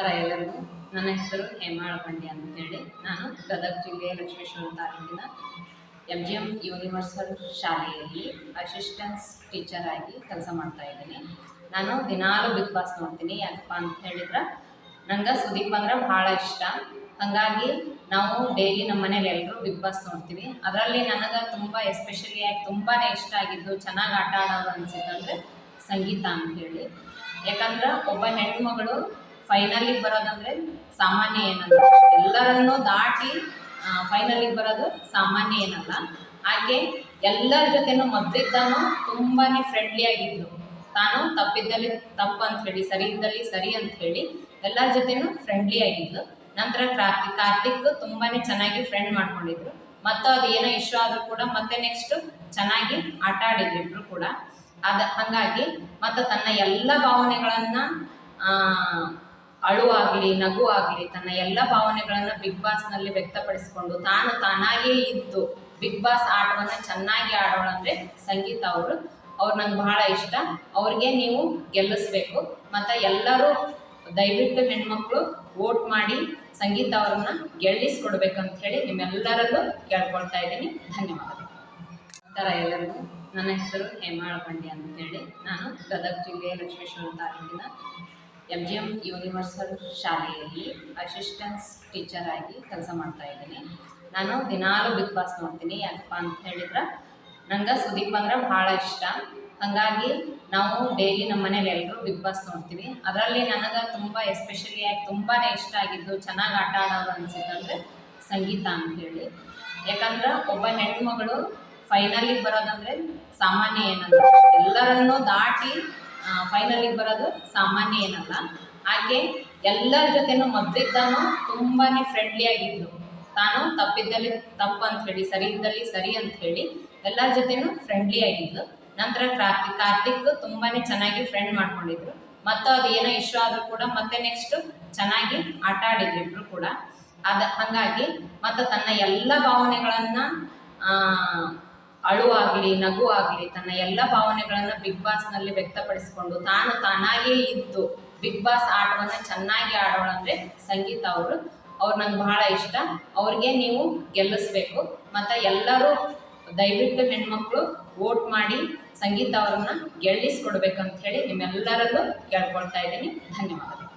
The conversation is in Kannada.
ನಮಸ್ಕಾರ ಎಲ್ಲರಿಗೂ ನನ್ನ ಹೆಸರು ಹೇಮಾಳ ಬಂಡಿ ಅಂತೇಳಿ. ನಾನು ಗದಗ ಜಿಲ್ಲೆಯ ಲಕ್ಷ್ಮೇಶ್ವರ ತಾಲೂಕಿನ ಎಂ ಜಿ ಎಂ ಯೂನಿವರ್ಸಲ್ ಶಾಲೆಯಲ್ಲಿ ಅಸಿಸ್ಟೆನ್ಸ್ ಟೀಚರ್ ಆಗಿ ಕೆಲಸ ಮಾಡ್ತಾ ಇದ್ದೀನಿ. ನಾನು ದಿನಾಲು ಬಿಗ್ ಬಾಸ್ ನೋಡ್ತೀನಿ. ಯಾಕಪ್ಪ ಅಂತ ಹೇಳಿದ್ರೆ ನಂಗೆ ಸುದೀಪ್ ಅಂದ್ರೆ ಭಾಳ ಇಷ್ಟ. ಹಾಗಾಗಿ ನಾವು ಡೈಲಿ ನಮ್ಮ ಮನೇಲಿ ಎಲ್ಲರೂ ಬಿಗ್ ಬಾಸ್ ನೋಡ್ತೀವಿ. ಅದರಲ್ಲಿ ನನಗೆ ತುಂಬ ಎಸ್ಪೆಷಲಿ ಆಗಿ ತುಂಬಾ ಇಷ್ಟ ಆಗಿದ್ದು ಚೆನ್ನಾಗಿ ಆಟ ಆಡೋರು ಅನ್ಸಿತ್ತಂದ್ರೆ ಸಂಗೀತ ಅಂತ ಹೇಳಿ. ಯಾಕಂದ್ರೆ ಒಬ್ಬ ಹೆಣ್ಮಗಳು ಫೈನಲಿಗೆ ಬರೋದಂದ್ರೆ ಸಾಮಾನ್ಯ ಏನಲ್ಲ. ಎಲ್ಲರನ್ನೂ ದಾಟಿ ಫೈನಲಿಗೆ ಬರೋದು ಸಾಮಾನ್ಯ ಏನಲ್ಲ. ಹಾಗೆ ಎಲ್ಲರ ಜೊತೆನೂ ತುಂಬಾನೇ ಫ್ರೆಂಡ್ಲಿ ಆಗಿದ್ರು ತಾನು ತಪ್ಪಿದ್ದಲ್ಲಿ ತಪ್ಪು ಅಂತ ಹೇಳಿ, ಸರಿ ಇದ್ದಲ್ಲಿ ಸರಿ ಅಂತ ಹೇಳಿ ಎಲ್ಲರ ಜೊತೆನೂ ಫ್ರೆಂಡ್ಲಿ ಆಗಿದ್ಲು. ನಂತರ ಕಾರ್ತಿಕ್ ಕಾರ್ತಿಕ್ ತುಂಬಾನೇ ಚೆನ್ನಾಗಿ ಫ್ರೆಂಡ್ ಮಾಡ್ಕೊಂಡಿದ್ರು. ಮತ್ತು ಅದು ಏನೋ ಇಶ್ಯೂ ಆದ್ರೂ ಕೂಡ ಮತ್ತೆ ನೆಕ್ಸ್ಟ್ ಚೆನ್ನಾಗಿ ಆಟ ಆಡಿದ್ರು ಇಬ್ರು ಕೂಡ. ಅದ, ಹಾಗಾಗಿ ಮತ್ತು ತನ್ನ ಎಲ್ಲ ಭಾವನೆಗಳನ್ನು ಅಳುವಾಗಲಿ ನಗು ಆಗಲಿ ತನ್ನ ಎಲ್ಲ ಭಾವನೆಗಳನ್ನು ಬಿಗ್ ಬಾಸ್ನಲ್ಲಿ ವ್ಯಕ್ತಪಡಿಸಿಕೊಂಡು ತಾನು ತಾನಾಗೇ ಇದ್ದು ಬಿಗ್ ಬಾಸ್ ಆಟವನ್ನು ಚೆನ್ನಾಗಿ ಆಡೋಳಂದ್ರೆ ಸಂಗೀತ ಅವರು. ಅವ್ರು ನಂಗೆ ಬಹಳ ಇಷ್ಟ. ಅವ್ರಿಗೆ ನೀವು ಗೆಲ್ಲಿಸ್ಬೇಕು. ಮತ್ತು ಎಲ್ಲರೂ ದಯವಿಟ್ಟು ಹೆಣ್ಮಕ್ಳು ವೋಟ್ ಮಾಡಿ ಸಂಗೀತ ಅವ್ರನ್ನ ಗೆಲ್ಲಿಸ್ಕೊಡ್ಬೇಕಂತ ಹೇಳಿ ನಿಮ್ಮೆಲ್ಲರಲ್ಲೂ ಕೇಳ್ಕೊಳ್ತಾ ಇದ್ದೀನಿ. ಧನ್ಯವಾದಗಳು ನಮಸ್ಕಾರ ಎಲ್ಲರಿಗೂ. ನನ್ನ ಹೆಸರು ಹೇಮಾಳ ಬಂಡಿ ಅಂತೇಳಿ ನಾನು ಗದಗ ಜಿಲ್ಲೆಯ ಲಕ್ಷ್ಮೇಶ್ವರ ತಾಲೂಕಿನ ಎಂ ಜಿ ಎಂ ಯೂನಿವರ್ಸಲ್ ಶಾಲೆಯಲ್ಲಿ ಅಸಿಸ್ಟೆನ್ಸ್ ಟೀಚರ್ ಆಗಿ ಕೆಲಸ ಮಾಡ್ತಾ ಇದ್ದೀನಿ. ನಾನು ದಿನಾಲು ಬಿಗ್ ಬಾಸ್ ನೋಡ್ತೀನಿ. ಯಾಕಪ್ಪ ಅಂತ ಹೇಳಿದ್ರೆ ನಂಗೆ ಸುದೀಪ್ ಅಂದ್ರೆ ಭಾಳ ಇಷ್ಟ. ಹಾಗಾಗಿ ನಾವು ಡೈಲಿ ನಮ್ಮ ಮನೇಲಿ ಎಲ್ಲರೂ ಬಿಗ್ ಬಾಸ್ ನೋಡ್ತೀವಿ. ಅದರಲ್ಲಿ ನನಗೆ ತುಂಬ ಎಸ್ಪೆಷಲಿ ಆಗಿ ತುಂಬಾ ಇಷ್ಟ ಆಗಿದ್ದು ಚೆನ್ನಾಗಿ ಆಟ ಆಡೋರು ಅನ್ಸಿತ್ತಂದ್ರೆ ಸಂಗೀತ ಅಂತ ಹೇಳಿ. ಯಾಕಂದ್ರೆ ಒಬ್ಬ ಹೆಣ್ಮಗಳು ಫೈನಲಿಗೆ ಬರೋದಂದ್ರೆ ಸಾಮಾನ್ಯ ಏನಂದ್ರೆ ಎಲ್ಲರನ್ನೂ ದಾಟಿ ಫೈನಲಿಗೆ ಬರೋದು ಸಾಮಾನ್ಯ ಏನಲ್ಲ. ಹಾಗೆ ಎಲ್ಲರ ಜೊತೆನೂ ಮೊದಲಿದ್ದಾನು ತುಂಬಾ ಫ್ರೆಂಡ್ಲಿ ಆಗಿದ್ಲು ತಾನು ತಪ್ಪಿದ್ದಲ್ಲಿ ತಪ್ಪು ಅಂತ ಹೇಳಿ, ಸರಿ ಇದ್ದಲ್ಲಿ ಸರಿ ಅಂತ ಹೇಳಿ ಎಲ್ಲರ ಜೊತೆನೂ ಫ್ರೆಂಡ್ಲಿ ಆಗಿದ್ಲು ನಂತರ ಕಾರ್ತಿಕ್ ಕಾರ್ತಿಕ್ ತುಂಬಾ ಚೆನ್ನಾಗಿ ಫ್ರೆಂಡ್ ಮಾಡ್ಕೊಂಡಿದ್ರು. ಮತ್ತು ಅದು ಏನೋ ಇಶ್ಯೂ ಆದರೂ ಕೂಡ ಮತ್ತೆ ನೆಕ್ಸ್ಟ್ ಚೆನ್ನಾಗಿ ಆಟ ಆಡಿದ್ರು ಕೂಡ. ಅದ, ಹಾಗಾಗಿ ಮತ್ತು ತನ್ನ ಎಲ್ಲ ಭಾವನೆಗಳನ್ನು ಅಳುವಾಗಲಿ ನಗು ಆಗಲಿ ತನ್ನ ಎಲ್ಲ ಭಾವನೆಗಳನ್ನು ಬಿಗ್ ಬಾಸ್ನಲ್ಲಿ ವ್ಯಕ್ತಪಡಿಸಿಕೊಂಡು ತಾನು ತಾನಾಗಿಯೇ ಇದ್ದು ಬಿಗ್ ಬಾಸ್ ಆಟವನ್ನು ಚೆನ್ನಾಗಿ ಆಡೋಳಂದ್ರೆ ಸಂಗೀತ ಅವರು. ಅವ್ರು ನಂಗೆ ಬಹಳ ಇಷ್ಟ. ಅವ್ರಿಗೆ ನೀವು ಗೆಲ್ಲಿಸ್ಬೇಕು. ಮತ್ತು ಎಲ್ಲರೂ ದಯವಿಟ್ಟು ಹೆಣ್ಮಕ್ಳು ವೋಟ್ ಮಾಡಿ ಸಂಗೀತ ಅವ್ರನ್ನ ಗೆಲ್ಲಿಸ್ಕೊಡ್ಬೇಕಂತ ಹೇಳಿ ನಿಮ್ಮೆಲ್ಲರಲ್ಲೂ ಕೇಳ್ಕೊಳ್ತಾ ಇದ್ದೀನಿ. ಧನ್ಯವಾದಗಳು.